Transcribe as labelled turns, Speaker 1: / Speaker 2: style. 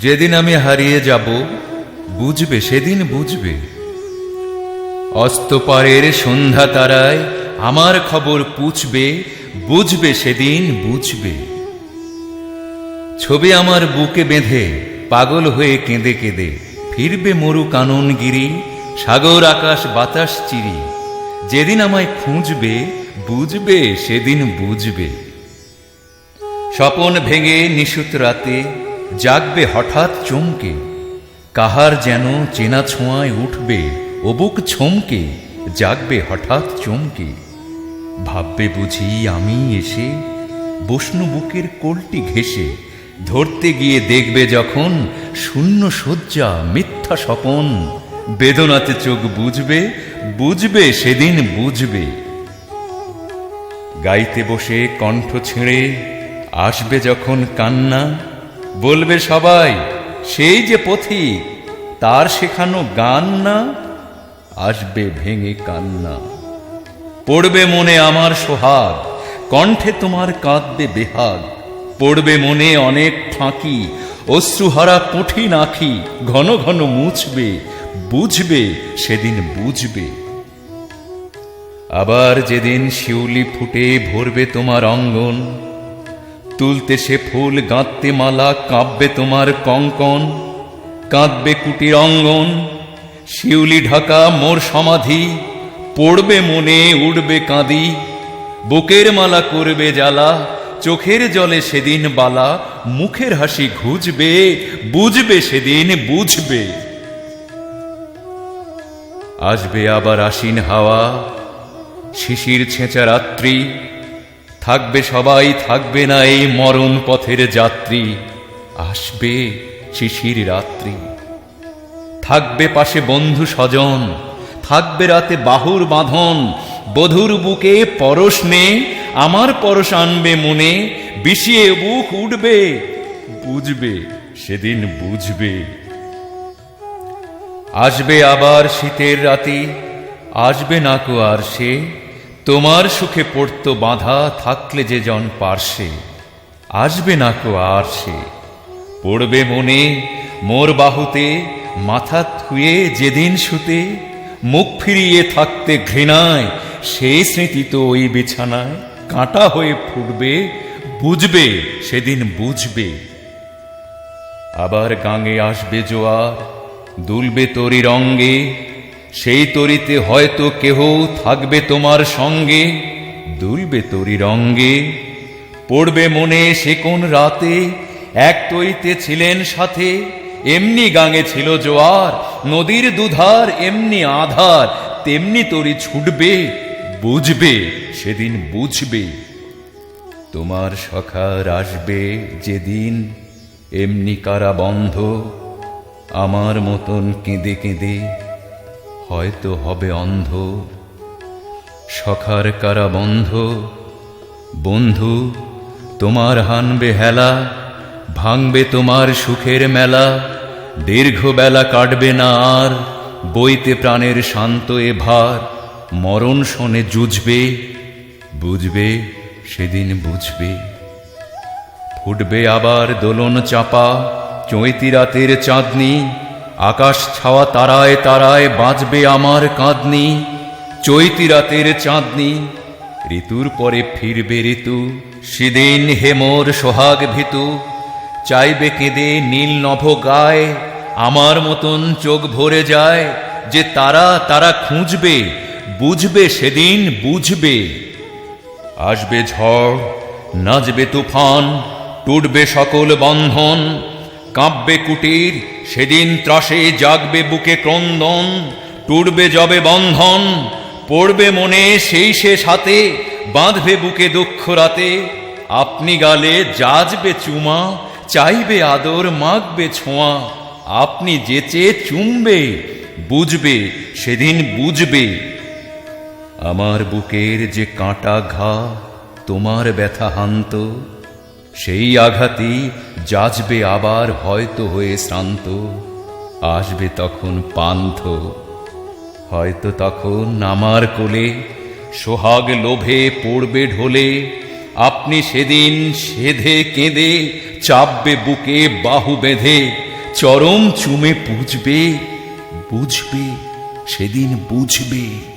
Speaker 1: যেদিন আমি হারিয়ে যাব, বুঝবে, সেদিন বুঝবে। অস্তপারের সন্ধ্যা তারায় আমার খবর পুছবে, বুঝবে, সেদিন বুঝবে। ছবি আমার বুকে বেঁধে, পাগল হয়ে কেঁদে কেঁদে, ফিরবে মরু কাননগিরি, সাগর আকাশ বাতাস চিরি। যেদিন আমায় খুঁজবে, বুঝবে, সেদিন বুঝবে। স্বপন ভেঙে নিশুত রাতে জাগবে হঠাৎ চমকে। কাহার যেন চেনা ছোঁয়ায় উঠবে, অবুক ছমকে জাগবে হঠাৎ চমকে। ভাববে বুঝি আমি এসে বষ্ণু বুকের কোলটি ঘেসে ধরতে গিয়ে দেখবে যখন শূন্য শয্যা মিথ্যা স্বপন। বেদনাতে চোখ বুঝবে বুঝবে, সেদিন বুঝবে। গাইতে বসে কণ্ঠ ছেড়ে, আসবে যখন কান্না বলবে সবাই, সেই যে পথিক তার শেখানো গান না? আসবে ভেঙে কান্না। পড়বে মনে আমার সোহাগ, কণ্ঠে তোমার কাঁদবে বেহাগ। পড়বে মনে অনেক ফাঁকি, অশ্রুহারা কঠিন আখি, ঘন ঘন মুছবে, বুঝবে, সেদিন বুঝবে। আবার যেদিন শিউলি ফুটে ভরবে তোমার অঙ্গন তুলতে সে ফুল গাঁততে মালা, কাঁপবে তোমার কঙ্কন, কাঁদবে কুটির অঙ্গন, শিউলি ঢাকা মোর সমাধি, পড়বে মনে, উড়বে কাঁদি, বুকের মালা করবে জ্বালা, চোখের জলে সেদিন বালা, মুখের হাসি ঘুজবে, বুঝবে সেদিন, বুঝবে। আসবে আবার আশ্বিন হাওয়া, শিশির ছেঁচা রাত্রি থাকবে সবাই, থাকবে না এই মরণ পথের যাত্রী। আসবে শিশির রাত্রি। থাকবে পাশে বন্ধু স্বজন, থাকবে রাতে বাহুর বাঁধন। বধুর বুকে পরশ নে, আমার পরশ আনবে মনে, বিষিয়ে বুক উঠবে, বুঝবে, সেদিন বুঝবে। আসবে আবার শীতের রাতি, আসবে না কো আর সে তোমার সুখে পড়তো বাঁধা থাকলে যে জন পার্শ্বে আসবে না কো আর সে। পড়বে মনে মোর বাহুতে, মাথা থুয়ে যেদিন শুতে, মুখ ফিরিয়ে থাকতে ঘৃণায় সেই স্মৃতি তো ওই বিছানায়, কাঁটা হয়ে ফুটবে, বুঝবে, সেদিন বুঝবে। আবার গাঙে আসবে জোয়ার, দুলবে তরি রঙ্গে সেই তরিতে হয়তো কেহ থাকবে তোমার সঙ্গে, দুলবে তরি রঙ্গে। পড়বে মনে সে কোন রাতে, এক তরিতে ছিলেন সাথে, এমনি গাঙে ছিল জোয়ার, নদীর দুধার এমনি আধার, তেমনি তরি ছুটবে, বুঝবে, সেদিন বুঝবে। তোমার সখার আসবে যেদিন, এমনি কারা বন্ধ আমার মতন কেঁদে কেঁদে। হয়তো হবে অন্ধ। সখার কারা বন্ধ? বন্ধু, তোমার হানবে হেলা, ভাঙবে তোমার সুখের মেলা। দীর্ঘ বেলা কাটবে না আর, বইতে প্রাণের শান্ত এ ভার। মরণ শোনে জুঝবে বুঝবে, সেদিন বুঝবে। ফুটবে আবার দোলন চাপা, চৈতি রাতের চাঁদনি আকাশ ছাওয়া তারায় তারায় বাঁচবে আমার কাঁদনি, চৈতি রাতের চাঁদনি। ঋতুর পরে ফিরবে ঋতু, সেদিন হেমোর সোহাগ ভিতু। চাইবে কেঁদে নীল নভ গায়, আমার মতন চোখ ভরে যায়, যে তারা তারা খুঁজবে, বুঝবে সেদিন বুঝবে। আসবে ঝড়, নাচবে তুফান, টুটবে সকল বন্ধন কাঁপবে কুটির, সেদিন ত্রাসে জাগবে বুকে ক্রন্দন, টুটবে জবে বন্ধন, পড়বে মনে সেই সে সাথে বাঁধবে বুকে দুঃখ রাতে। আপনি গালে যাজবে চুমা, চাইবে আদর, মাগবে ছোঁয়া। আপনি যেচে চুমবে, বুঝবে, সেদিন বুঝবে। আমার বুকের যে কাঁটা ঘা, তোমার ব্যথা হান্ত সেই আঘাতই যাচবে আবার হয়তো হয়ে শ্রান্ত। আসবে তখন পান্থ। হয়তো তখন আমার কোলে সোহাগ লোভে পড়বে ঢোলে। আপনি সেদিন সেধে কেঁদে চাপবে বুকে বাহু বেঁধে। চরম চুমে পুজবে, বুঝবে, সেদিন বুঝবে।